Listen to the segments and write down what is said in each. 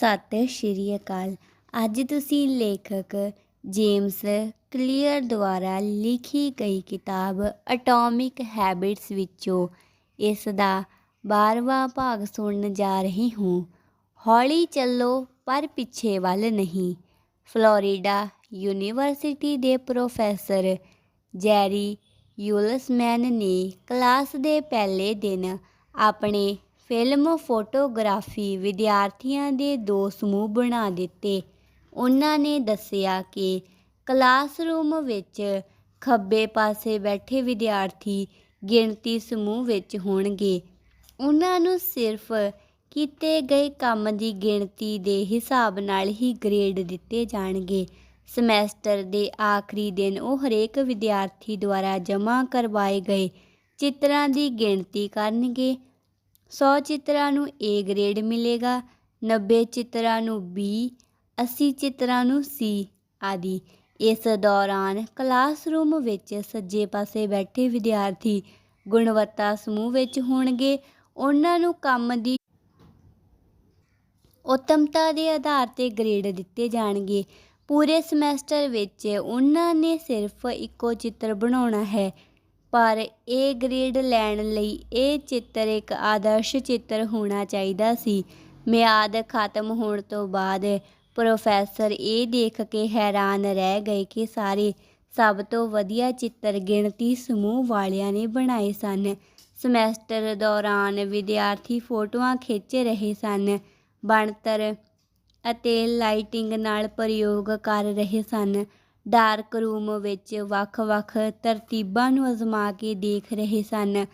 ਸਤਿ ਸ਼੍ਰੀ ਅਕਾਲ। ਅੱਜ ਤੁਸੀਂ ਲੇਖਕ ਜੇਮਸ ਕਲੀਅਰ ਦੁਆਰਾ ਲਿਖੀ ਗਈ ਕਿਤਾਬ ਅਟੋਮਿਕ ਹੈਬਿਟਸ ਵਿੱਚੋਂ ਇਸ ਦਾ 12ਵਾਂ ਭਾਗ ਸੁਣਨ ਜਾ ਰਹੀ ਹੂੰ। ਹੌਲੀ ਚੱਲੋ, ਪਰ ਪਿੱਛੇ ਵੱਲ ਨਹੀਂ। ਫਲੋਰੀਡਾ ਯੂਨੀਵਰਸਿਟੀ ਦੇ ਪ੍ਰੋਫੈਸਰ ਜੈਰੀ ਯੂਲਸਮੈਨ ਨੇ ਕਲਾਸ ਦੇ ਪਹਿਲੇ ਦਿਨ ਆਪਣੇ ਫਿਲਮ ਫੋਟੋਗ੍ਰਾਫੀ ਵਿਦਿਆਰਥੀਆਂ ਦੇ ਦੋ ਸਮੂਹ ਬਣਾ ਦਿੱਤੇ। ਉਹਨਾਂ ਨੇ ਦੱਸਿਆ ਕਿ ਕਲਾਸਰੂਮ ਵਿੱਚ ਖੱਬੇ ਪਾਸੇ ਬੈਠੇ ਵਿਦਿਆਰਥੀ ਗਿਣਤੀ ਸਮੂਹ ਵਿੱਚ ਹੋਣਗੇ। ਉਹਨਾਂ ਨੂੰ ਸਿਰਫ ਕੀਤੇ ਗਏ ਕੰਮ ਦੀ ਗਿਣਤੀ ਦੇ ਹਿਸਾਬ ਨਾਲ ਹੀ ਗ੍ਰੇਡ ਦਿੱਤੇ ਜਾਣਗੇ। ਸਮੈਸਟਰ ਦੇ ਆਖਰੀ ਦਿਨ ਉਹ ਹਰੇਕ ਵਿਦਿਆਰਥੀ ਦੁਆਰਾ ਜਮ੍ਹਾਂ ਕਰਵਾਏ ਗਏ ਚਿੱਤਰਾਂ ਦੀ ਗਿਣਤੀ ਕਰਨਗੇ। 100 ਚਿੱਤਰਾਂ ਨੂੰ A ਗ੍ਰੇਡ ਮਿਲੇਗਾ 90 ਚਿੱਤਰਾਂ ਨੂੰ B 80 ਚਿੱਤਰਾਂ ਨੂੰ C ਆਦਿ। ਇਸ ਦੌਰਾਨ ਕਲਾਸਰੂਮ ਵਿੱਚ ਸੱਜੇ ਪਾਸੇ ਬੈਠੇ ਵਿਦਿਆਰਥੀ ਗੁਣਵੱਤਾ ਸਮੂਹ ਵਿੱਚ ਹੋਣਗੇ। ਉਹਨਾਂ ਨੂੰ ਕੰਮ ਦੀ ਉੱਤਮਤਾ ਦੇ ਆਧਾਰ ਤੇ ਗ੍ਰੇਡ ਦਿੱਤੇ ਜਾਣਗੇ। ਪੂਰੇ ਸਮੈਸਟਰ ਵਿੱਚ ਉਹਨਾਂ ਨੇ ਸਿਰਫ ਇੱਕੋ ਚਿੱਤਰ ਬਣਾਉਣਾ ਹੈ। ਪਰ ਇਹ ਗ੍ਰੇਡ ਲੈਣ ਲਈ ਇਹ ਚਿੱਤਰ ਇੱਕ ਆਦਰਸ਼ ਚਿੱਤਰ ਹੋਣਾ ਚਾਹੀਦਾ ਸੀ। ਮਿਆਦ ਖਤਮ ਹੋਣ ਤੋਂ ਬਾਅਦ ਪ੍ਰੋਫੈਸਰ ਇਹ ਦੇਖ ਕੇ ਹੈਰਾਨ ਰਹਿ ਗਏ ਕਿ ਸਾਰੇ ਸਭ ਤੋਂ ਵਧੀਆ ਚਿੱਤਰ ਗਿਣਤੀ ਸਮੂਹ ਵਾਲਿਆਂ ਨੇ ਬਣਾਏ ਸਨ। ਸਮੈਸਟਰ ਦੌਰਾਨ ਵਿਦਿਆਰਥੀ ਫੋਟੋਆਂ ਖਿੱਚ ਰਹੇ ਸਨ। ਬਣਤਰ ਅਤੇ ਲਾਈਟਿੰਗ ਨਾਲ ਪ੍ਰਯੋਗ ਕਰ ਰਹੇ ਸਨ। ਡਾਰਕ ਰੂਮ ਵਿੱਚ ਵੱਖ-ਵੱਖ ਤਰਤੀਬਾਂ ਨੂੰ ਅਜ਼ਮਾ ਕੇ ਦੇਖ ਰਹੇ ਸਨ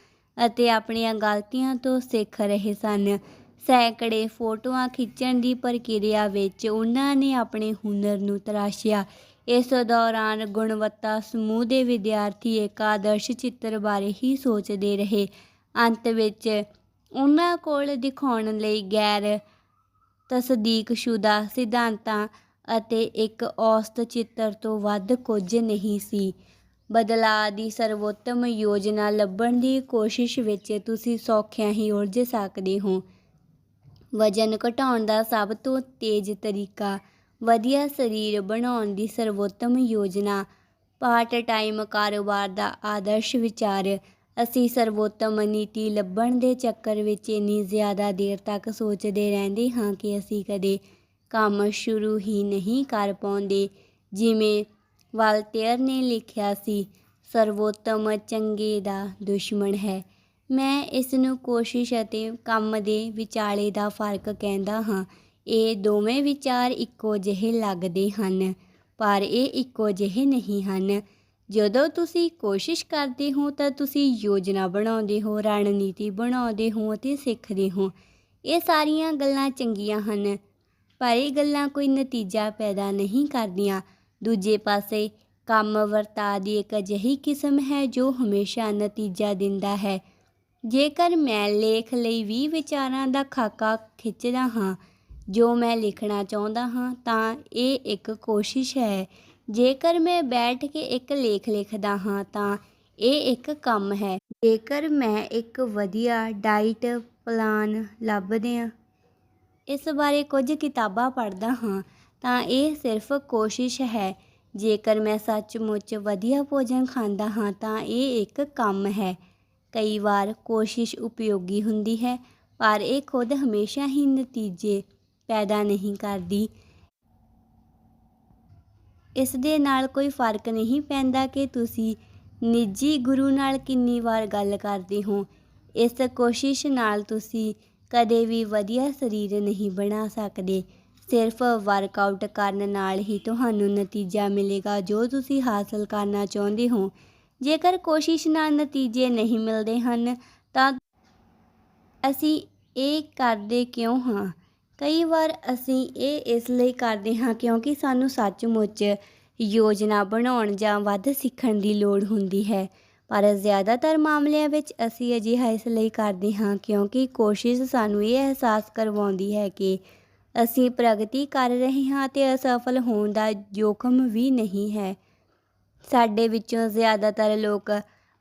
ਅਤੇ ਆਪਣੀਆਂ ਗਲਤੀਆਂ ਤੋਂ ਸਿੱਖ ਰਹੇ ਸਨ। ਸੈਂਕੜੇ ਫੋਟੋਆਂ ਖਿੱਚਣ ਦੀ ਪ੍ਰਕਿਰਿਆ ਵਿੱਚ ਉਹਨਾਂ ਨੇ ਆਪਣੇ ਹੁਨਰ ਨੂੰ ਤਰਾਸ਼ਿਆ। ਇਸ ਦੌਰਾਨ ਗੁਣਵੱਤਾ ਸਮੂਹ ਦੇ ਵਿਦਿਆਰਥੀ ਇੱਕ ਆਦਰਸ਼ ਚਿੱਤਰ ਬਾਰੇ ਹੀ ਸੋਚਦੇ ਰਹੇ। ਅੰਤ ਵਿੱਚ ਉਹਨਾਂ ਕੋਲ ਦਿਖਾਉਣ ਲਈ ਗੈਰ ਤਸਦੀਕਸ਼ੁਦਾ ਸਿਧਾਂਤਾਂ ਅਤੇ ਇੱਕ ਔਸਤ ਚਿੱਤਰ ਤੋਂ ਵੱਧ ਕੁਝ ਨਹੀਂ ਸੀ। ਬਦਲਾਅ ਦੀ ਸਰਵੋਤਮ ਯੋਜਨਾ ਲੱਭਣ ਦੀ ਕੋਸ਼ਿਸ਼ ਵਿੱਚ ਤੁਸੀਂ ਸੌਖਿਆਂ ਹੀ ਉਲਝ ਸਕਦੇ ਹੋ। ਵਜਨ ਘਟਾਉਣ ਦਾ ਸਭ ਤੋਂ ਤੇਜ਼ ਤਰੀਕਾ ਵਧੀਆ ਸਰੀਰ ਬਣਾਉਣ ਦੀ ਸਰਵੋਤਮ ਯੋਜਨਾ। ਪਾਰਟ ਟਾਈਮ ਕਾਰੋਬਾਰ ਦਾ ਆਦਰਸ਼ ਵਿਚਾਰ। ਅਸੀਂ ਸਰਵੋਤਮ ਨੀਤੀ ਲੱਭਣ ਦੇ ਚੱਕਰ ਵਿੱਚ ਇੰਨੀ ਜ਼ਿਆਦਾ ਦੇਰ ਤੱਕ ਸੋਚਦੇ ਰਹਿੰਦੇ ਹਾਂ ਕਿ ਅਸੀਂ ਕਦੇ ਕੰਮ ਸ਼ੁਰੂ ਹੀ ਨਹੀਂ ਕਰ ਪਾਉਂਦੇ। ਜਿਵੇਂ ਵਾਲਟੇਅਰ ਨੇ ਲਿਖਿਆ ਸੀ, ਸਰਵੋਤਮ ਚੰਗੇ ਦਾ ਦੁਸ਼ਮਣ ਹੈ। ਮੈਂ ਇਸ ਨੂੰ ਕੋਸ਼ਿਸ਼ ਅਤੇ ਕੰਮ ਦੇ ਵਿਚਾਲੇ ਦਾ ਫ਼ਰਕ ਕਹਿੰਦਾ ਹਾਂ। ਇਹ ਦੋਵੇਂ ਵਿਚਾਰ ਇੱਕੋ ਜਿਹੇ ਲੱਗਦੇ ਹਨ, ਪਰ ਇਹ ਇੱਕੋ ਜਿਹੇ ਨਹੀਂ ਹਨ। ਜਦੋਂ ਤੁਸੀਂ ਕੋਸ਼ਿਸ਼ ਕਰਦੇ ਹੋ, ਤਾਂ ਤੁਸੀਂ ਯੋਜਨਾ ਬਣਾਉਂਦੇ ਹੋ, ਰਣਨੀਤੀ ਬਣਾਉਂਦੇ ਹੋ ਅਤੇ ਸਿੱਖਦੇ ਹੋ। ਇਹ ਸਾਰੀਆਂ ਗੱਲਾਂ ਚੰਗੀਆਂ ਹਨ। ਪਰ ਇਹ ਗੱਲਾਂ ਕੋਈ ਨਤੀਜਾ ਪੈਦਾ ਨਹੀਂ ਕਰਦੀਆਂ। ਦੂਜੇ ਪਾਸੇ, ਕੰਮ ਵਰਤਾ ਦੀ ਇੱਕ ਅਜਿਹੀ ਕਿਸਮ ਹੈ ਜੋ ਹਮੇਸ਼ਾ ਨਤੀਜਾ ਦਿੰਦਾ ਹੈ। ਜੇਕਰ ਮੈਂ ਲੇਖ ਲਈ 20 ਵਿਚਾਰਾਂ ਦਾ ਖਾਕਾ ਖਿੱਚਦਾ ਹਾਂ, ਜੋ ਮੈਂ ਲਿਖਣਾ ਚਾਹੁੰਦਾ ਹਾਂ, ਤਾਂ ਇਹ ਇੱਕ ਕੋਸ਼ਿਸ਼ ਹੈ। ਜੇਕਰ ਮੈਂ ਬੈਠ ਕੇ ਇੱਕ ਲੇਖ ਲਿਖਦਾ ਹਾਂ, ਤਾਂ ਇਹ ਇੱਕ ਕੰਮ ਹੈ। ਜੇਕਰ ਮੈਂ ਇੱਕ ਵਧੀਆ ਡਾਈਟ ਪਲਾਨ ਲੱਭਦਿਆਂ ਇਸ ਬਾਰੇ ਕੁਝ ਕਿਤਾਬਾਂ ਪੜ੍ਹਦਾ ਹਾਂ, ਤਾਂ ਇਹ ਸਿਰਫ ਕੋਸ਼ਿਸ਼ ਹੈ। ਜੇਕਰ ਮੈਂ ਸੱਚਮੁੱਚ ਵਧੀਆ ਭੋਜਨ ਖਾਂਦਾ ਹਾਂ, ਤਾਂ ਇਹ ਇੱਕ ਕੰਮ ਹੈ। ਕਈ ਵਾਰ ਕੋਸ਼ਿਸ਼ ਉਪਯੋਗੀ ਹੁੰਦੀ ਹੈ, ਪਰ ਇਹ ਖੁਦ ਹਮੇਸ਼ਾ ਹੀ ਨਤੀਜੇ ਪੈਦਾ ਨਹੀਂ ਕਰਦੀ। ਇਸ ਦੇ ਨਾਲ ਕੋਈ ਫ਼ਰਕ ਨਹੀਂ ਪੈਂਦਾ ਕਿ ਤੁਸੀਂ ਨਿੱਜੀ ਗੁਰੂ ਨਾਲ ਕਿੰਨੀ ਵਾਰ ਗੱਲ ਕਰਦੇ ਹੋ। ਇਸ ਕੋਸ਼ਿਸ਼ ਨਾਲ ਤੁਸੀਂ ਕਦੇ ਵੀ ਵਧੀਆ ਸਰੀਰ ਨਹੀਂ ਬਣਾ ਸਕਦੇ। ਸਿਰਫ ਵਰਕਆਊਟ ਕਰਨ ਨਾਲ ਹੀ ਤੁਹਾਨੂੰ ਨਤੀਜਾ ਮਿਲੇਗਾ, ਜੋ ਤੁਸੀਂ ਹਾਸਲ ਕਰਨਾ ਚਾਹੁੰਦੇ ਹੋ। ਜੇਕਰ ਕੋਸ਼ਿਸ਼ ਨਾਲ ਨਤੀਜੇ ਨਹੀਂ ਮਿਲਦੇ ਹਨ, ਤਾਂ ਅਸੀਂ ਇਹ ਕਰਦੇ ਕਿਉਂ ਹਾਂ? ਕਈ ਵਾਰ ਅਸੀਂ ਇਹ ਇਸ ਲਈ ਕਰਦੇ ਹਾਂ ਕਿਉਂਕਿ ਸਾਨੂੰ ਸੱਚਮੁੱਚ ਯੋਜਨਾ ਬਣਾਉਣ ਜਾਂ ਵੱਧ ਸਿੱਖਣ ਦੀ ਲੋੜ ਹੁੰਦੀ ਹੈ। ਪਰ ਜ਼ਿਆਦਾਤਰ ਮਾਮਲਿਆਂ ਵਿੱਚ ਅਸੀਂ ਅਜਿਹਾ ਇਸ ਲਈ ਕਰਦੇ ਹਾਂ ਕਿਉਂਕਿ ਕੋਸ਼ਿਸ਼ ਸਾਨੂੰ ਇਹ ਅਹਿਸਾਸ ਕਰਵਾਉਂਦੀ ਹੈ ਕਿ ਅਸੀਂ ਪ੍ਰਗਤੀ ਕਰ ਰਹੇ ਹਾਂ ਤੇ ਅਸਫਲ ਹੋਣ ਦਾ ਜੋਖਮ ਵੀ ਨਹੀਂ ਹੈ। ਸਾਡੇ ਵਿੱਚੋਂ ਜ਼ਿਆਦਾਤਰ ਲੋਕ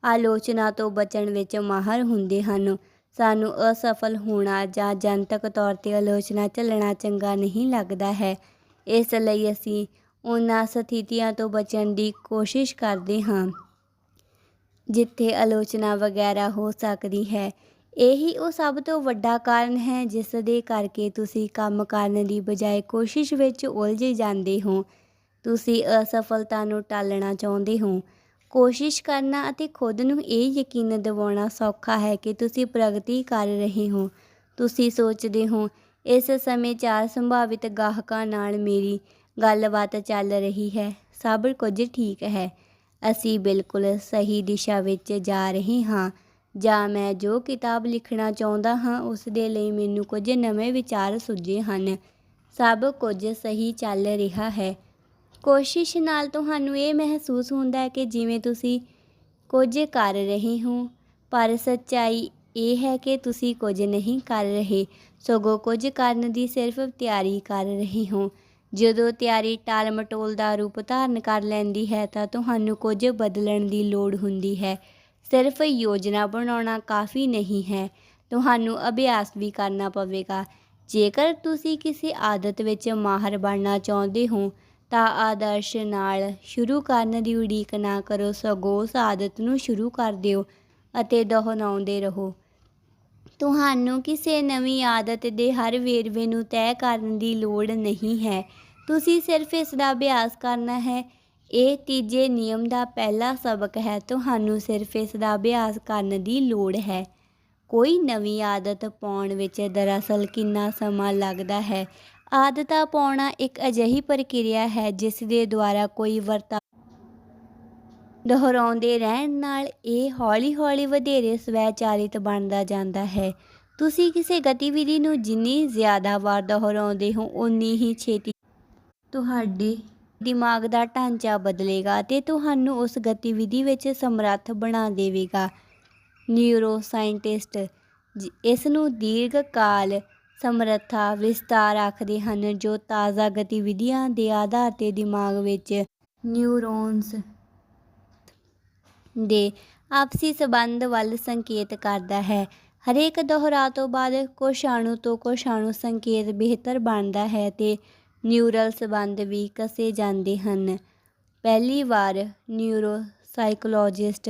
ਆਲੋਚਨਾ ਤੋਂ ਬਚਣ ਵਿੱਚ ਮਾਹਰ ਹੁੰਦੇ ਹਨ। ਸਾਨੂੰ ਅਸਫਲ ਹੋਣਾ ਜਾਂ ਜਨਤਕ ਤੌਰ 'ਤੇ ਆਲੋਚਨਾ ਝੱਲਣਾ ਚੰਗਾ ਨਹੀਂ ਲੱਗਦਾ ਹੈ। ਇਸ ਲਈ ਅਸੀਂ ਉਹਨਾਂ ਸਥਿਤੀਆਂ ਤੋਂ ਬਚਣ ਦੀ ਕੋਸ਼ਿਸ਼ ਕਰਦੇ ਹਾਂ। ਜਿੱਥੇ ਆਲੋਚਨਾ ਵਗੈਰਾ ਹੋ ਸਕਦੀ ਹੈ। ਇਹੀ ਉਹ ਸਭ ਤੋਂ ਵੱਡਾ ਕਾਰਨ ਹੈ ਜਿਸ ਦੇ ਕਰਕੇ ਤੁਸੀਂ ਕੰਮ ਕਰਨ ਦੀ ਬਜਾਏ ਕੋਸ਼ਿਸ਼ ਵਿੱਚ ਉਲਝ ਜਾਂਦੇ ਹੋ। ਤੁਸੀਂ ਅਸਫਲਤਾ ਨੂੰ ਟਾਲਣਾ ਚਾਹੁੰਦੇ ਹੋ। ਕੋਸ਼ਿਸ਼ ਕਰਨਾ ਅਤੇ ਖੁਦ ਨੂੰ ਇਹ ਯਕੀਨ ਦਿਵਾਉਣਾ ਸੌਖਾ ਹੈ ਕਿ ਤੁਸੀਂ ਪ੍ਰਗਤੀ ਕਰ ਰਹੇ ਹੋ। ਤੁਸੀਂ ਸੋਚਦੇ ਹੋ, ਇਸ ਸਮੇਂ ਚਾਰ ਸੰਭਾਵਿਤ ਗਾਹਕਾਂ ਨਾਲ ਮੇਰੀ ਗੱਲਬਾਤ ਚੱਲ ਰਹੀ ਹੈ। ਸਭ ਕੁਝ ਠੀਕ ਹੈ। ਅਸੀਂ ਬਿਲਕੁਲ ਸਹੀ ਦਿਸ਼ਾ ਵਿੱਚ ਜਾ ਰਹੇ ਹਾਂ। ਜਾਂ ਮੈਂ ਜੋ ਕਿਤਾਬ ਲਿਖਣਾ ਚਾਹੁੰਦਾ ਹਾਂ, ਉਸ ਦੇ ਲਈ ਮੈਨੂੰ ਕੁਝ ਨਵੇਂ ਵਿਚਾਰ ਸੁੱਝੇ ਹਨ। ਸਭ ਕੁਝ ਸਹੀ ਚੱਲ ਰਿਹਾ ਹੈ। ਕੋਸ਼ਿਸ਼ ਨਾਲ ਤੁਹਾਨੂੰ ਇਹ ਮਹਿਸੂਸ ਹੁੰਦਾ ਹੈ ਕਿ ਜਿਵੇਂ ਤੁਸੀਂ ਕੁਝ ਕਰ ਰਹੇ ਹੋ, ਪਰ ਸੱਚਾਈ ਇਹ ਹੈ ਕਿ ਤੁਸੀਂ ਕੁਝ ਨਹੀਂ ਕਰ ਰਹੇ। ਸਗੋਂ ਕੁਝ ਕਰਨ ਦੀ ਸਿਰਫ ਤਿਆਰੀ ਕਰ ਰਹੇ ਹੋ। ਜਦੋਂ ਤਿਆਰੀ ਟਾਲ ਮਟੋਲ ਦਾ ਰੂਪ ਧਾਰਨ ਕਰ ਲੈਂਦੀ ਹੈ ਤਾਂ ਤੁਹਾਨੂੰ ਕੁਝ ਬਦਲਣ ਦੀ ਲੋੜ ਹੁੰਦੀ ਹੈ। ਸਿਰਫ ਯੋਜਨਾ ਬਣਾਉਣਾ ਕਾਫੀ ਨਹੀਂ ਹੈ। ਤੁਹਾਨੂੰ ਅਭਿਆਸ ਵੀ ਕਰਨਾ ਪਵੇਗਾ। ਜੇਕਰ ਤੁਸੀਂ ਕਿਸੇ ਆਦਤ ਵਿੱਚ ਮਾਹਰ ਬਣਨਾ ਚਾਹੁੰਦੇ ਹੋ, ਤਾਂ ਆਦਰਸ਼ ਨਾਲ ਸ਼ੁਰੂ ਕਰਨ ਦੀ ਉਡੀਕ ਨਾ ਕਰੋ। ਸਗੋਂ ਉਸ ਆਦਤ ਨੂੰ ਸ਼ੁਰੂ ਕਰ ਦਿਓ ਅਤੇ ਦੁਹਰਾਉਂਦੇ ਰਹੋ। ਤੁਹਾਨੂੰ ਕਿਸੇ ਨਵੀਂ ਆਦਤ ਦੇ ਹਰ ਵੇਰਵੇ ਨੂੰ ਤੈਅ ਕਰਨ ਦੀ ਲੋੜ ਨਹੀਂ ਹੈ। ਤੁਸੀਂ ਸਿਰਫ ਇਸ ਦਾ ਅਭਿਆਸ ਕਰਨਾ ਹੈ। ਇਹ ਤੀਜੇ ਨਿਯਮ ਦਾ ਪਹਿਲਾ ਸਬਕ ਹੈ। ਤੁਹਾਨੂੰ ਸਿਰਫ ਇਸ ਦਾ ਅਭਿਆਸ ਕਰਨ ਦੀ ਲੋੜ ਹੈ। ਕੋਈ ਨਵੀਂ ਆਦਤ ਪਾਉਣ ਵਿੱਚ ਦਰਅਸਲ ਕਿੰਨਾ ਸਮਾਂ ਲੱਗਦਾ ਹੈ? ਆਦਤਾਂ ਪਾਉਣਾ ਇੱਕ ਅਜਿਹੀ ਪ੍ਰਕਿਰਿਆ ਹੈ ਜਿਸ ਦੇ ਦੁਆਰਾ ਕੋਈ ਵਰਤਾ ਦੁਹਰਾਉਂਦੇ ਰਹਿਣ ਨਾਲ ਇਹ ਹੌਲੀ-ਹੌਲੀ ਵਧੇਰੇ ਸਵੈਚਾਲਿਤ ਬਣਦਾ ਜਾਂਦਾ ਹੈ। ਤੁਸੀਂ ਕਿਸੇ ਗਤੀਵਿਧੀ ਨੂੰ ਜਿੰਨੀ ਜ਼ਿਆਦਾ ਵਾਰ ਦੁਹਰਾਉਂਦੇ ਹੋ ਉਨੀ ਹੀ ਛੇਤੀ ਤੁਹਾਡੇ ਦਿਮਾਗ ਦਾ ਢਾਂਚਾ ਬਦਲੇਗਾ ਅਤੇ ਤੁਹਾਨੂੰ ਉਸ ਗਤੀਵਿਧੀ ਵਿੱਚ ਸਮਰੱਥ ਬਣਾ ਦੇਵੇਗਾ। ਨਿਊਰੋ ਸਾਇੰਟਿਸਟ ਇਸ ਨੂੰ ਦੀਰਘ-ਕਾਲ ਸਮਰੱਥਾ ਵਿਸਤਾਰ ਆਖਦੇ ਹਨ ਜੋ ਤਾਜ਼ਾ ਗਤੀਵਿਧੀਆਂ ਦੇ ਆਧਾਰ 'ਤੇ ਦਿਮਾਗ ਵਿੱਚ ਨਿਊਰੋਨਸ ਦੇ ਆਪਸੀ ਸਬੰਧ ਵੱਲ ਸੰਕੇਤ ਕਰਦਾ ਹੈ। ਹਰੇਕ ਦੁਹਰਾ ਤੋਂ ਬਾਅਦ ਕੋਸ਼ਾਣੂ ਤੋਂ ਕੋਸ਼ਾਣੂ ਸੰਕੇਤ ਬਿਹਤਰ ਬਣਦਾ ਹੈ ਤੇ ਨਿਊਰਲ ਸਬੰਧ ਵੀ ਕਸੇ ਜਾਂਦੇ ਹਨ। ਪਹਿਲੀ ਵਾਰ ਨਿਊਰੋ ਸਾਈਕੋਲੋਜਿਸਟ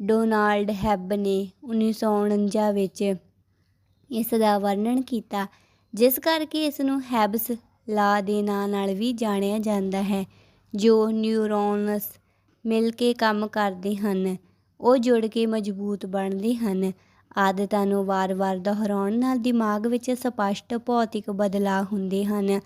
ਡੋਨਾਲਡ ਹੈਬ ਨੇ 1949 ਵਿੱਚ ਇਸ ਦਾ ਵਰਣਨ ਕੀਤਾ, ਜਿਸ ਕਰਕੇ ਇਸ ਨੂੰ ਹੈਬਸ ਲਾ ਦੇ ਨਾਂ ਨਾਲ ਵੀ ਜਾਣਿਆ ਜਾਂਦਾ ਹੈ, ਜੋ ਨਿਊਰੋਨਸ ਮਿਲ ਕੇ ਕੰਮ ਕਰਦੇ ਹਨ। ਉਹ ਜੁੜ ਕੇ ਮਜ਼ਬੂਤ ਬਣਦੇ ਹਨ। ਆਦਤਾਂ ਨੂੰ ਵਾਰ-ਵਾਰ ਦੁਹਰਾਉਣ ਨਾਲ ਦਿਮਾਗ ਵਿੱਚ ਸਪਸ਼ਟ ਭੌਤਿਕ ਬਦਲਾਅ ਹੁੰਦੇ ਹਨ।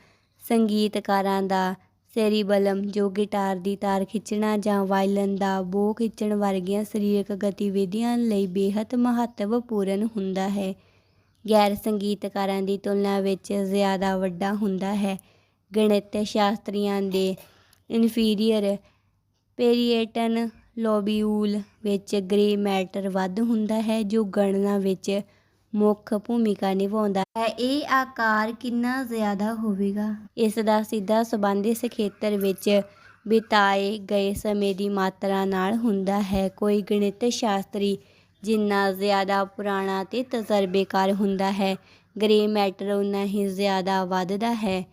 ਸੰਗੀਤਕਾਰਾਂ ਦਾ ਸੈਰੀਬਲਮ, ਜੋ ਗਿਟਾਰ ਦੀ ਤਾਰ ਖਿੱਚਣਾ ਜਾਂ ਵਾਇਲਨ ਦਾ ਬੋ ਖਿੱਚਣ ਵਰਗੀਆਂ ਸਰੀਰਕ ਗਤੀਵਿਧੀਆਂ ਲਈ ਬੇਹੱਦ ਮਹੱਤਵਪੂਰਨ ਹੁੰਦਾ ਹੈ। ਗੈਰ ਸੰਗੀਤਕਾਰਾਂ ਦੀ ਤੁਲਨਾ ਵਿੱਚ ਜ਼ਿਆਦਾ ਵੱਡਾ ਹੁੰਦਾ ਹੈ। ਗਣਿਤ ਸ਼ਾਸਤਰੀਆਂ ਦੇ ਇਨਫੀਰੀਅਰ ਪੇਰੀਏਟਨ ਲੋਬਿਊਲ ਵਿੱਚ ਗ੍ਰੇ ਮੈਟਰ ਵੱਧ ਹੁੰਦਾ ਹੈ, ਜੋ ਗਣਨਾ ਵਿੱਚ ਮੁੱਖ ਭੂਮਿਕਾ ਨਿਭਾਉਂਦਾ ਹੈ। ਇਹ ਆਕਾਰ ਕਿੰਨਾ ਜ਼ਿਆਦਾ ਹੋਵੇਗਾ? ਇਸ ਦਾ ਸਿੱਧਾ ਸੰਬੰਧ ਇਸ ਖੇਤਰ ਵਿੱਚ ਬਿਤਾਏ ਗਏ ਸਮੇਂ ਦੀ ਮਾਤਰਾ ਨਾਲ ਹੁੰਦਾ ਹੈ। ਕੋਈ ਗਣਿਤ ਸ਼ਾਸਤਰੀ ਜਿੰਨਾ ਜ਼ਿਆਦਾ ਪੁਰਾਣਾ ਤੇ ਤਜਰਬੇਕਾਰ ਹੁੰਦਾ ਹੈ, ਗ੍ਰੇ ਮੈਟਰ ਉਨਾ ਹੀ ਜ਼ਿਆਦਾ ਵੱਧਦਾ ਹੈ।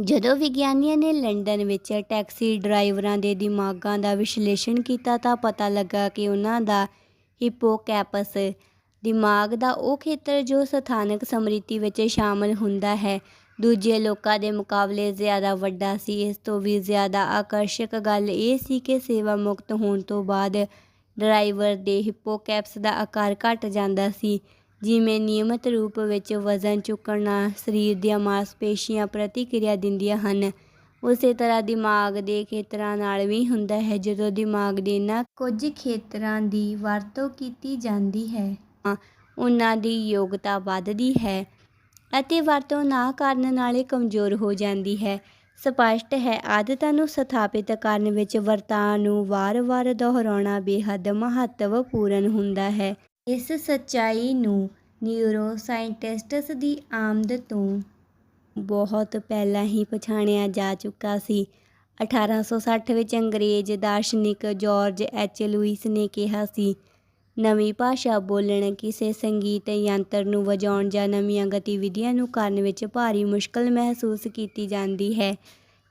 ਜਦੋਂ ਵਿਗਿਆਨੀਆਂ ਨੇ ਲੰਡਨ ਵਿੱਚ ਟੈਕਸੀ ਡਰਾਈਵਰਾਂ ਦੇ ਦਿਮਾਗਾਂ ਦਾ ਵਿਸ਼ਲੇਸ਼ਣ ਕੀਤਾ ਤਾਂ ਪਤਾ ਲੱਗਾ ਕਿ ਉਹਨਾਂ ਦਾ ਹਿਪੋਕੈਪਸ ਦਿਮਾਗ ਦਾ ਉਹ ਖੇਤਰ ਜੋ ਸਥਾਨਕ ਸਮ੍ਰਿਤੀ ਵਿੱਚ ਸ਼ਾਮਲ ਹੁੰਦਾ ਹੈ। ਦੂਜੇ ਲੋਕਾਂ ਦੇ ਮੁਕਾਬਲੇ ਜ਼ਿਆਦਾ ਵੱਡਾ ਸੀ। ਇਸ ਤੋਂ ਵੀ ਜ਼ਿਆਦਾ ਆਕਰਸ਼ਕ ਗੱਲ ਇਹ ਸੀ ਕਿ ਸੇਵਾ ਮੁਕਤ ਹੋਣ ਤੋਂ ਬਾਅਦ ਡਰਾਈਵਰ ਦੇ ਹਿਪੋਕੈਪਸ ਦਾ ਆਕਾਰ ਘਟ ਜਾਂਦਾ ਸੀ। ਜਿਵੇਂ ਨਿਯਮਿਤ ਰੂਪ ਵਿੱਚ ਵਜ਼ਨ ਚੁੱਕਣ ਨਾਲ ਸਰੀਰ ਦੀਆਂ ਮਾਸਪੇਸ਼ੀਆਂ ਪ੍ਰਤੀਕਿਰਿਆ ਦਿੰਦੀਆਂ ਹਨ। ਉਸੇ ਤਰ੍ਹਾਂ ਦਿਮਾਗ ਦੇ ਖੇਤਰਾਂ ਨਾਲ ਵੀ ਹੁੰਦਾ ਹੈ, ਜਦੋਂ ਦਿਮਾਗ ਦੇ ਨਾ ਕੁਝ ਖੇਤਰਾਂ ਦੀ ਵਰਤੋਂ ਕੀਤੀ ਜਾਂਦੀ ਹੈ ਉਹਨਾਂ ਦੀ ਯੋਗਤਾ ਵੱਧਦੀ ਹੈ ਅਤੇ ਵਰਤੋਂ ਨਾ ਕਰਨ ਨਾਲੇ ਕਮਜ਼ੋਰ ਹੋ ਜਾਂਦੀ ਹੈ। ਸਪਸ਼ਟ ਹੈ, ਆਦਤਾਂ ਨੂੰ ਸਥਾਪਿਤ ਕਰਨ ਵਿੱਚ ਵਰਤਾਂ ਨੂੰ ਵਾਰ-ਵਾਰ ਦੁਹਰਾਉਣਾ ਬੇहद ਮਹੱਤਵਪੂਰਨ ਹੁੰਦਾ ਹੈ। ਇਸ ਸੱਚਾਈ ਨੂੰ ਨਿਊਰੋ ਸਾਇੰਟਿਸਟਸ ਦੀ ਆਮਦ ਤੋਂ ਬਹੁਤ ਪਹਿਲਾਂ ਹੀ ਪਛਾਣਿਆ ਜਾ ਚੁੱਕਾ ਸੀ। 1860 ਵਿੱਚ ਅੰਗਰੇਜ਼ ਦਾਰਸ਼ਨਿਕ ਜਾਰਜ ਐਚ. ਲੂਇਸ ਨੇ ਕਿਹਾ ਸੀ, ਨਵੀਂ ਭਾਸ਼ਾ ਬੋਲਣ ਕਿਸੇ ਸੰਗੀਤ ਯੰਤਰ ਨੂੰ ਵਜਾਉਣ ਜਾਂ ਨਵੀਆਂ ਗਤੀਵਿਧੀਆਂ ਨੂੰ ਕਰਨ ਵਿੱਚ ਭਾਰੀ ਮੁਸ਼ਕਲ ਮਹਿਸੂਸ ਕੀਤੀ ਜਾਂਦੀ ਹੈ,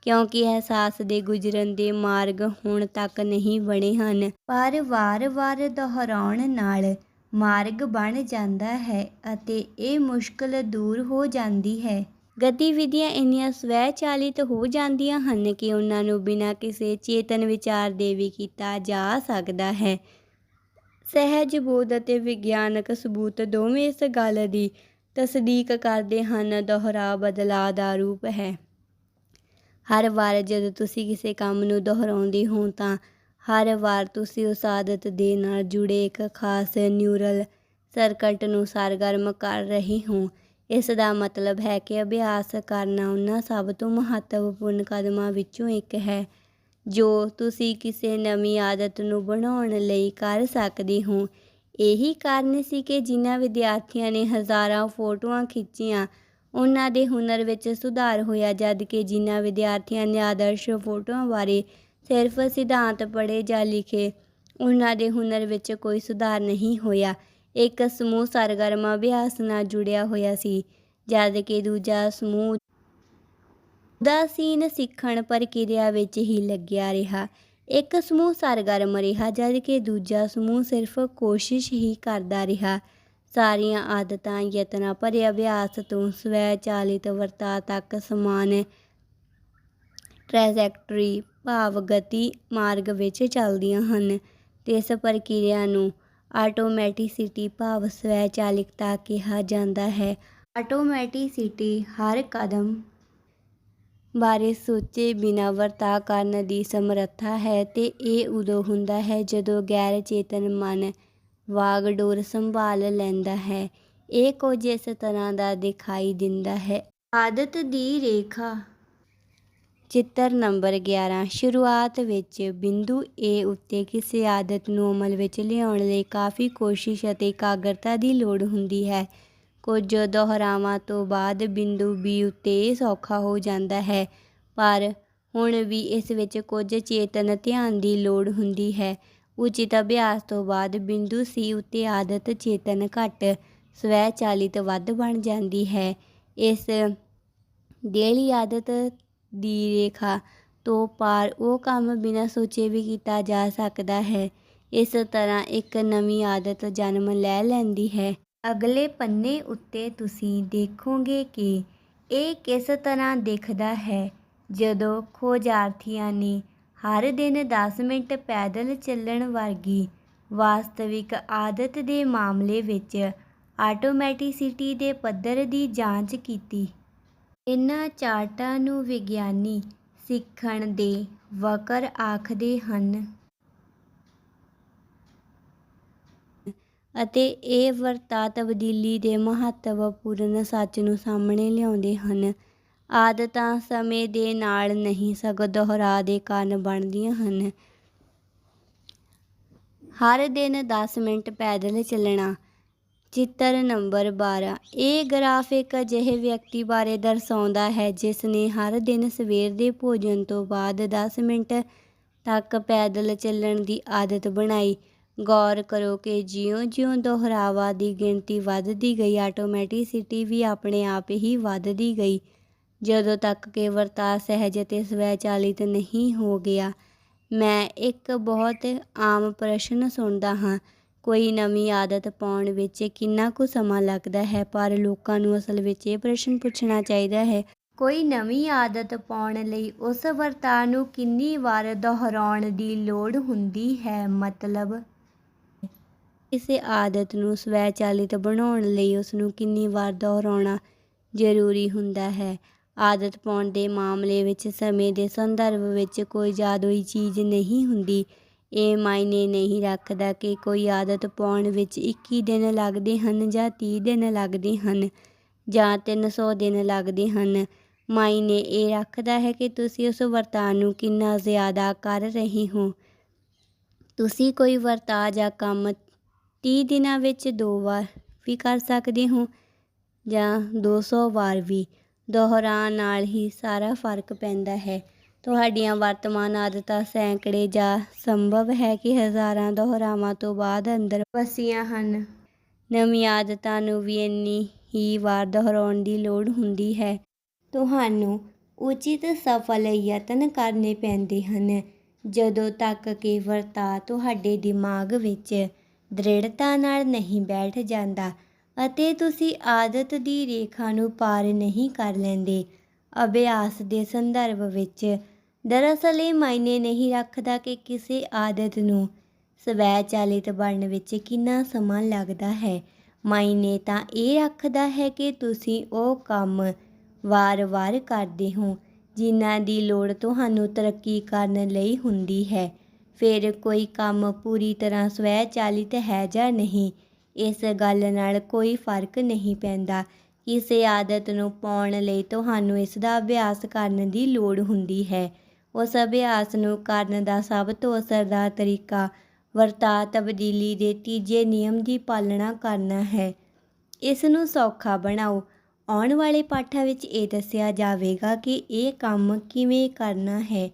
ਕਿਉਂਕਿ ਅਹਿਸਾਸ ਦੇ ਗੁਜ਼ਰਨ ਦੇ ਮਾਰਗ ਹੁਣ ਤੱਕ ਨਹੀਂ ਬਣੇ ਹਨ। ਪਰ ਵਾਰ-ਵਾਰ ਦੁਹਰਾਉਣ ਨਾਲ ਮਾਰਗ ਬਣ ਜਾਂਦਾ ਹੈ ਅਤੇ ਇਹ ਮੁਸ਼ਕਲ ਦੂਰ ਹੋ ਜਾਂਦੀ ਹੈ। ਗਤੀਵਿਧੀਆਂ ਇੰਨੀਆਂ ਸਵੈ-ਚਾਲਿਤ ਹੋ ਜਾਂਦੀਆਂ ਹਨ ਕਿ ਉਹਨਾਂ ਨੂੰ ਬਿਨਾਂ ਕਿਸੇ ਚੇਤਨ ਵਿਚਾਰ ਦੇ ਵੀ ਕੀਤਾ ਜਾ ਸਕਦਾ ਹੈ। ਸਹਿਜ ਬੋਧ ਅਤੇ ਵਿਗਿਆਨਕ ਸਬੂਤ ਦੋਵੇਂ ਇਸ ਗੱਲ ਦੀ ਤਸਦੀਕ ਕਰਦੇ ਹਨ, ਦੁਹਰਾ ਬਦਲਾਅ ਦਾ ਰੂਪ ਹੈ। ਹਰ ਵਾਰ ਜਦੋਂ ਤੁਸੀਂ ਕਿਸੇ ਕੰਮ ਨੂੰ ਦੁਹਰਾਉਂਦੇ ਹੋ ਤਾਂ ਹਰ ਵਾਰ ਤੁਸੀਂ ਉਸ ਆਦਤ ਦੇ ਨਾਲ ਜੁੜੇ ਇੱਕ ਖਾਸ ਨਿਊਰਲ ਸਰਕਟ ਨੂੰ ਸਰਗਰਮ ਕਰ ਰਹੇ ਹੋ। ਇਸ ਦਾ ਮਤਲਬ ਹੈ ਕਿ ਅਭਿਆਸ ਕਰਨਾ ਉਹਨਾਂ ਸਭ ਤੋਂ ਮਹੱਤਵਪੂਰਨ ਕਦਮਾਂ ਵਿੱਚੋਂ ਇੱਕ ਹੈ, ਜੋ ਤੁਸੀਂ ਕਿਸੇ ਨਵੀਂ ਆਦਤ ਨੂੰ ਬਣਾਉਣ ਲਈ ਕਰ ਸਕਦੇ ਹੋ। ਇਹੀ ਕਾਰਨ ਸੀ ਕਿ ਜਿਨ੍ਹਾਂ ਵਿਦਿਆਰਥੀਆਂ ਨੇ ਹਜ਼ਾਰਾਂ ਫੋਟੋਆਂ ਖਿੱਚੀਆਂ, ਉਹਨਾਂ ਦੇ ਹੁਨਰ ਵਿੱਚ ਸੁਧਾਰ ਹੋਇਆ ਜਦ ਕਿ ਜਿਨ੍ਹਾਂ ਵਿਦਿਆਰਥੀਆਂ ਨੇ ਆਦਰਸ਼ ਫੋਟੋਆਂ ਬਾਰੇ ਸਿਰਫ ਸਿਧਾਂਤ ਪੜ੍ਹੇ ਜਾਂ ਲਿਖੇ, ਉਹਨਾਂ ਦੇ ਹੁਨਰ ਵਿੱਚ ਕੋਈ ਸੁਧਾਰ ਨਹੀਂ ਹੋਇਆ। ਇੱਕ ਸਮੂਹ ਸਰਗਰਮ ਅਭਿਆਸ ਨਾਲ ਜੁੜਿਆ ਹੋਇਆ ਸੀ, ਜਦ ਕਿ ਦੂਜਾ ਸਮੂਹ ਉਦਾਸੀਨ ਸਿੱਖਣ ਪ੍ਰਕਿਰਿਆ ਵਿੱਚ ਹੀ ਲੱਗਿਆ ਰਿਹਾ। ਇੱਕ ਸਮੂਹ ਸਰਗਰਮ ਰਿਹਾ, ਜਦ ਕਿ ਦੂਜਾ ਸਮੂਹ ਸਿਰਫ ਕੋਸ਼ਿਸ਼ ਹੀ ਕਰਦਾ ਰਿਹਾ। ਸਾਰੀਆਂ ਆਦਤਾਂ, ਯਤਨਾਂ ਭਰੇ ਅਭਿਆਸ ਤੋਂ ਸਵੈ ਚਾਲਿਤ ਵਰਤਾ ਤੱਕ ਸਮਾਨ ਟ੍ਰੈਜੈਕਟਰੀ ਭਾਵ ਗਤੀ ਮਾਰਗ ਵਿੱਚ ਚੱਲਦੀਆਂ ਹਨ। ਅਤੇ ਇਸ ਪ੍ਰਕਿਰਿਆ ਨੂੰ ਆਟੋਮੈਟਿਸਿਟੀ ਭਾਵ ਸਵੈਚਾਲਿਕਤਾ ਕਿਹਾ ਜਾਂਦਾ ਹੈ। ਆਟੋਮੈਟਿਸਿਟੀ ਹਰ ਕਦਮ ਬਾਰੇ ਸੋਚੇ ਬਿਨਾਂ ਵਰਤਾ ਕਰਨ ਦੀ ਸਮਰੱਥਾ ਹੈ ਤੇ ਇਹ ਉਦੋਂ ਹੁੰਦਾ ਹੈ ਜਦੋਂ ਗੈਰ ਚੇਤਨ ਮਨ ਵਾਗਡੋਰ ਸੰਭਾਲ ਲੈਂਦਾ ਹੈ। ਇਹ ਕੁਝ ਇਸ ਤਰ੍ਹਾਂ ਦਾ ਦਿਖਾਈ ਦਿੰਦਾ ਹੈ। ਆਦਤ ਦੀ ਰੇਖਾ ਚਿੱਤਰ ਨੰਬਰ 11 ਸ਼ੁਰੂਆਤ ਵਿੱਚ ਬਿੰਦੂ ਏ ਉੱਤੇ ਕਿਸੇ ਆਦਤ ਨੂੰ ਅਮਲ ਵਿੱਚ ਲਿਆਉਣ ਲਈ ਕਾਫੀ ਕੋਸ਼ਿਸ਼ ਅਤੇ ਇਕਾਗਰਤਾ ਦੀ ਲੋੜ ਹੁੰਦੀ ਹੈ। ਕੁਝ ਦੁਹਰਾਵਾਂ ਤੋਂ ਬਾਅਦ ਬਿੰਦੂ ਬੀ ਉੱਤੇ ਇਹ ਸੌਖਾ ਹੋ ਜਾਂਦਾ ਹੈ, ਪਰ ਹੁਣ ਵੀ ਇਸ ਵਿੱਚ ਕੁਝ ਚੇਤਨ ਧਿਆਨ ਦੀ ਲੋੜ ਹੁੰਦੀ ਹੈ। ਉਚਿਤ ਅਭਿਆਸ ਤੋਂ ਬਾਅਦ ਬਿੰਦੂ ਸੀ ਉੱਤੇ ਆਦਤ ਚੇਤਨ ਘੱਟ ਸਵੈ ਚਾਲਿਤ ਵੱਧ ਬਣ ਜਾਂਦੀ ਹੈ। ਇਸ ਡੇਲੀ ਆਦਤ ਦੀ ਰੇਖਾ ਤੋਂ ਪਾਰ ਉਹ ਕੰਮ ਬਿਨਾਂ ਸੋਚੇ ਵੀ ਕੀਤਾ ਜਾ ਸਕਦਾ ਹੈ। ਇਸ ਤਰ੍ਹਾਂ ਇੱਕ ਨਵੀਂ ਆਦਤ ਜਨਮ ਲੈ ਲੈਂਦੀ ਹੈ। ਅਗਲੇ ਪੰਨੇ ਉੱਤੇ ਤੁਸੀਂ ਦੇਖੋਗੇ ਕਿ ਇਹ ਕਿਸ ਤਰ੍ਹਾਂ ਦਿਖਦਾ ਹੈ। ਜਦੋਂ ਖੋਜਾਰਥੀਆਂ ਨੇ ਹਰ ਦਿਨ 10 ਮਿੰਟ ਪੈਦਲ ਚੱਲਣ ਵਰਗੀ ਵਾਸਤਵਿਕ ਆਦਤ ਦੇ ਮਾਮਲੇ ਵਿੱਚ ਆਟੋਮੈਟਿਸਿਟੀ ਦੇ ਪੱਧਰ ਦੀ ਜਾਂਚ ਕੀਤੀ। ਇਹਨਾਂ ਚਾਰਟਾਂ ਨੂੰ ਵਿਗਿਆਨੀ ਸਿੱਖਣ ਦੇ ਵਕਰ ਆਖਦੇ ਹਨ। ਅਤੇ ਇਹ ਵਰਤਾ ਤਬਦੀਲੀ ਦੇ ਮਹੱਤਵਪੂਰਨ ਸੱਚ ਨੂੰ ਸਾਹਮਣੇ ਲਿਆਉਂਦੇ ਹਨ। ਆਦਤਾਂ ਸਮੇਂ ਦੇ ਨਾਲ ਨਹੀਂ ਸਗੋਂ ਦੁਹਰਾਅ ਦੇ ਕਾਰਨ ਬਣਦੀਆਂ ਹਨ। ਹਰ ਦਿਨ ਦਸ ਮਿੰਟ ਪੈਦਲ ਚੱਲਣਾ ਚਿੱਤਰ ਨੰਬਰ 12 ਇਹ ਗ੍ਰਾਫ ਇੱਕ ਅਜਿਹੇ ਵਿਅਕਤੀ ਬਾਰੇ ਦਰਸਾਉਂਦਾ ਹੈ ਜਿਸ ਨੇ ਹਰ ਦਿਨ ਸਵੇਰ ਦੇ ਭੋਜਨ ਤੋਂ ਬਾਅਦ 10 ਮਿੰਟ ਤੱਕ ਪੈਦਲ ਚੱਲਣ ਦੀ ਆਦਤ ਬਣਾਈ। ਗੌਰ ਕਰੋ ਕਿ ਜਿਉਂ-ਜਿਉਂ ਦੁਹਰਾਵਾ ਦੀ ਗਿਣਤੀ ਵੱਧਦੀ ਗਈ, ਆਟੋਮੈਟਿਸਿਟੀ ਵੀ ਆਪਣੇ ਆਪ ਹੀ ਵੱਧਦੀ ਗਈ। ਜਦੋਂ ਤੱਕ ਕਿ ਵਰਤਾਅ ਸਹਿਜ ਅਤੇ ਸਵੈ-ਚਾਲਿਤ ਨਹੀਂ ਹੋ ਗਿਆ, ਮੈਂ ਇੱਕ ਬਹੁਤ ਆਮ ਪ੍ਰਸ਼ਨ ਸੁਣਦਾ ਹਾਂ। ਕੋਈ ਨਵੀਂ ਆਦਤ ਪਾਉਣ ਵਿੱਚ ਕਿੰਨਾ ਕੁ ਸਮਾਂ ਲੱਗਦਾ ਹੈ? ਪਰ ਲੋਕਾਂ ਨੂੰ ਅਸਲ ਵਿੱਚ ਇਹ ਪ੍ਰਸ਼ਨ ਪੁੱਛਣਾ ਚਾਹੀਦਾ ਹੈ, ਕੋਈ ਨਵੀਂ ਆਦਤ ਪਾਉਣ ਲਈ ਉਸ ਵਰਤਾਅ ਨੂੰ ਕਿੰਨੀ ਵਾਰ ਦੁਹਰਾਉਣ ਦੀ ਲੋੜ ਹੁੰਦੀ ਹੈ? ਮਤਲਬ ਕਿਸੇ ਆਦਤ ਨੂੰ ਸਵੈਚਾਲਿਤ ਬਣਾਉਣ ਲਈ ਉਸ ਨੂੰ ਕਿੰਨੀ ਵਾਰ ਦੁਹਰਾਉਣਾ ਜ਼ਰੂਰੀ ਹੁੰਦਾ ਹੈ? ਆਦਤ ਪਾਉਣ ਦੇ ਮਾਮਲੇ ਵਿੱਚ, ਸਮੇਂ ਦੇ ਸੰਦਰਭ ਵਿੱਚ ਕੋਈ ਜਾਦੂਈ ਚੀਜ਼ ਨਹੀਂ ਹੁੰਦੀ। ਇਹ ਮਾਇਨੇ ਨਹੀਂ ਰੱਖਦਾ ਕਿ ਕੋਈ ਆਦਤ ਪਾਉਣ ਵਿੱਚ 21 ਦਿਨ ਲੱਗਦੇ ਹਨ ਜਾਂ 30 ਦਿਨ ਲੱਗਦੇ ਹਨ ਜਾਂ 300 ਦਿਨ ਲੱਗਦੇ ਹਨ। ਮਾਇਨੇ ਇਹ ਰੱਖਦਾ ਹੈ ਕਿ ਤੁਸੀਂ ਉਸ ਵਰਤਾਅ ਨੂੰ ਕਿੰਨਾ ਜ਼ਿਆਦਾ ਕਰ ਰਹੇ ਹੋ। ਤੁਸੀਂ ਕੋਈ ਵਰਤਾਅ ਜਾਂ ਕੰਮ 30 ਦਿਨਾਂ ਵਿੱਚ ਦੋ ਵਾਰ ਵੀ ਕਰ ਸਕਦੇ ਹੋ ਜਾਂ 200 ਵਾਰ ਵੀ। ਦੁਹਰਾਉਣ ਨਾਲ ਹੀ ਸਾਰਾ ਫ਼ਰਕ ਪੈਂਦਾ ਹੈ। ਤੁਹਾਡੀਆਂ ਵਰਤਮਾਨ ਆਦਤਾਂ, ਸੈਂਕੜੇ ਜਾਂ ਸੰਭਵ ਹੈ ਕਿ ਹਜ਼ਾਰਾਂ ਦੁਹਰਾਵਾਂ ਤੋਂ ਬਾਅਦ ਅੰਦਰ ਵਸੀਆਂ ਹਨ। ਨਵੀਂ ਆਦਤਾਂ ਨੂੰ ਵੀ ਇੰਨੀ ਹੀ ਵਾਰ ਦੁਹਰਾਉਣ ਦੀ ਲੋੜ ਹੁੰਦੀ ਹੈ। ਤੁਹਾਨੂੰ ਉਚਿਤ ਸਫਲ ਯਤਨ ਕਰਨੇ ਪੈਂਦੇ ਹਨ। ਜਦੋਂ ਤੱਕ ਕਿ ਵਰਤਾ ਤੁਹਾਡੇ ਦਿਮਾਗ ਵਿੱਚ ਦ੍ਰਿੜਤਾ ਨਾਲ ਨਹੀਂ ਬੈਠ ਜਾਂਦਾ ਅਤੇ ਤੁਸੀਂ ਆਦਤ ਦੀ ਰੇਖਾ ਨੂੰ ਪਾਰ ਨਹੀਂ ਕਰ ਲੈਂਦੇ, ਅਭਿਆਸ ਦੇ ਸੰਦਰਭ ਵਿੱਚ ਦਰਅਸਲ ਇਹ ਮਾਇਨੇ ਨਹੀਂ ਰੱਖਦਾ ਕਿ ਕਿਸੇ ਆਦਤ ਨੂੰ ਸਵੈ ਚਾਲਿਤ ਬਣਨ ਵਿੱਚ ਕਿੰਨਾ ਸਮਾਂ ਲੱਗਦਾ ਹੈ। ਮਾਇਨੇ ਤਾਂ ਇਹ ਰੱਖਦਾ ਹੈ ਕਿ ਤੁਸੀਂ ਉਹ ਕੰਮ ਵਾਰ-ਵਾਰ ਕਰਦੇ ਹੋ, ਜਿਨ੍ਹਾਂ ਦੀ ਲੋੜ ਤੁਹਾਨੂੰ ਤਰੱਕੀ ਕਰਨ ਲਈ ਹੁੰਦੀ ਹੈ। ਫਿਰ ਕੋਈ ਕੰਮ ਪੂਰੀ ਤਰ੍ਹਾਂ ਸਵੈ ਚਾਲਿਤ ਹੈ ਜਾਂ ਨਹੀਂ, ਇਸ ਗੱਲ ਨਾਲ ਕੋਈ ਫ਼ਰਕ ਨਹੀਂ ਪੈਂਦਾ। ਕਿਸੇ ਆਦਤ ਨੂੰ ਪਾਉਣ ਲਈ ਤੁਹਾਨੂੰ ਇਸ ਦਾ ਅਭਿਆਸ ਕਰਨ ਦੀ ਲੋੜ ਹੁੰਦੀ ਹੈ। ਉਸ ਅਭਿਆਸ ਨੂੰ ਕਰਨ ਦਾ ਸਭ ਤੋਂ ਅਸਰਦਾਰ ਤਰੀਕਾ ਵਰਤਾ ਤਬਦੀਲੀ ਦੇ ਤੀਜੇ ਨਿਯਮ ਦੀ ਪਾਲਣਾ ਕਰਨਾ ਹੈ। ਇਸ ਨੂੰ ਸੌਖਾ ਬਣਾਓ। ਆਉਣ ਵਾਲੇ ਪਾਠਾਂ ਵਿੱਚ ਇਹ ਦੱਸਿਆ ਜਾਵੇਗਾ ਕਿ ਇਹ ਕੰਮ ਕਿਵੇਂ ਕਰਨਾ ਹੈ।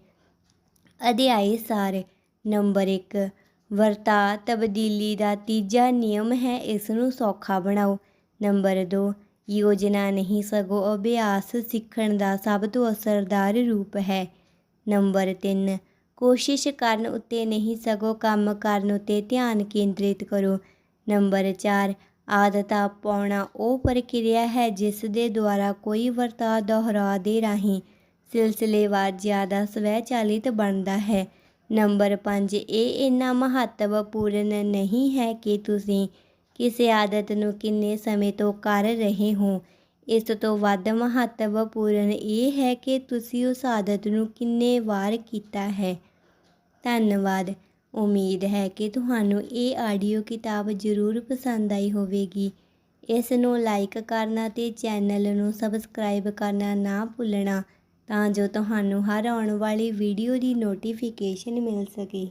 ਅਧਿਆਇ ਸਾਰ ਨੰਬਰ 1 ਵਰਤਾ ਤਬਦੀਲੀ ਦਾ ਤੀਜਾ ਨਿਯਮ ਹੈ, ਇਸ ਨੂੰ ਸੌਖਾ ਬਣਾਓ। ਨੰਬਰ 2 ਯੋਜਨਾ ਨਹੀਂ ਸਗੋਂ ਅਭਿਆਸ ਸਿੱਖਣ ਦਾ ਸਭ ਤੋਂ ਅਸਰਦਾਰ ਰੂਪ ਹੈ। ਨੰਬਰ 3 ਕੋਸ਼ਿਸ਼ ਕਰਨ ਉੱਤੇ ਨਹੀਂ, ਸਗੋਂ ਕੰਮ ਕਰਨ ਉੱਤੇ ਧਿਆਨ ਕੇਂਦਰਿਤ ਕਰੋ। ਨੰਬਰ 4 ਆਦਤਾਂ ਪਾਉਣਾ ਉਹ ਪ੍ਰਕਿਰਿਆ ਹੈ ਜਿਸ ਦੇ ਦੁਆਰਾ ਕੋਈ ਵਰਤਾਅ ਦੁਹਰਾ ਦੇ ਰਾਹੀਂ ਸਿਲਸਿਲੇਵਾਰ ਜ਼ਿਆਦਾ ਸਵੈਚਾਲਿਤ ਬਣਦਾ ਹੈ। ਨੰਬਰ 5 ਇਹ ਇੰਨਾ ਮਹੱਤਵਪੂਰਨ ਨਹੀਂ ਹੈ ਕਿ ਤੁਸੀਂ ਕਿਸੇ ਆਦਤ ਨੂੰ ਕਿੰਨੇ ਸਮੇਂ ਤੋਂ ਕਰ ਰਹੇ ਹੋ। ਇਸ ਤੋਂ ਵੱਧ ਮਹੱਤਵਪੂਰਨ ਇਹ ਹੈ ਕਿ ਤੁਸੀਂ ਉਸ ਆਦਤ ਨੂੰ ਕਿੰਨੇ ਵਾਰ ਕੀਤਾ ਹੈ। ਧੰਨਵਾਦ। ਉਮੀਦ ਹੈ ਕਿ ਤੁਹਾਨੂੰ ਇਹ ਆਡੀਓ ਕਿਤਾਬ ਜ਼ਰੂਰ ਪਸੰਦ ਆਈ ਹੋਵੇਗੀ। ਇਸ ਨੂੰ ਲਾਈਕ ਕਰਨਾ ਤੇ ਚੈਨਲ ਨੂੰ ਸਬਸਕ੍ਰਾਈਬ ਕਰਨਾ ਨਾ ਭੁੱਲਣਾ ਤਾਂ ਜੋ ਤੁਹਾਨੂੰ ਹਰ ਆਉਣ ਵਾਲੀ ਵੀਡੀਓ ਦੀ ਨੋਟੀਫਿਕੇਸ਼ਨ ਮਿਲ ਸਕੇ।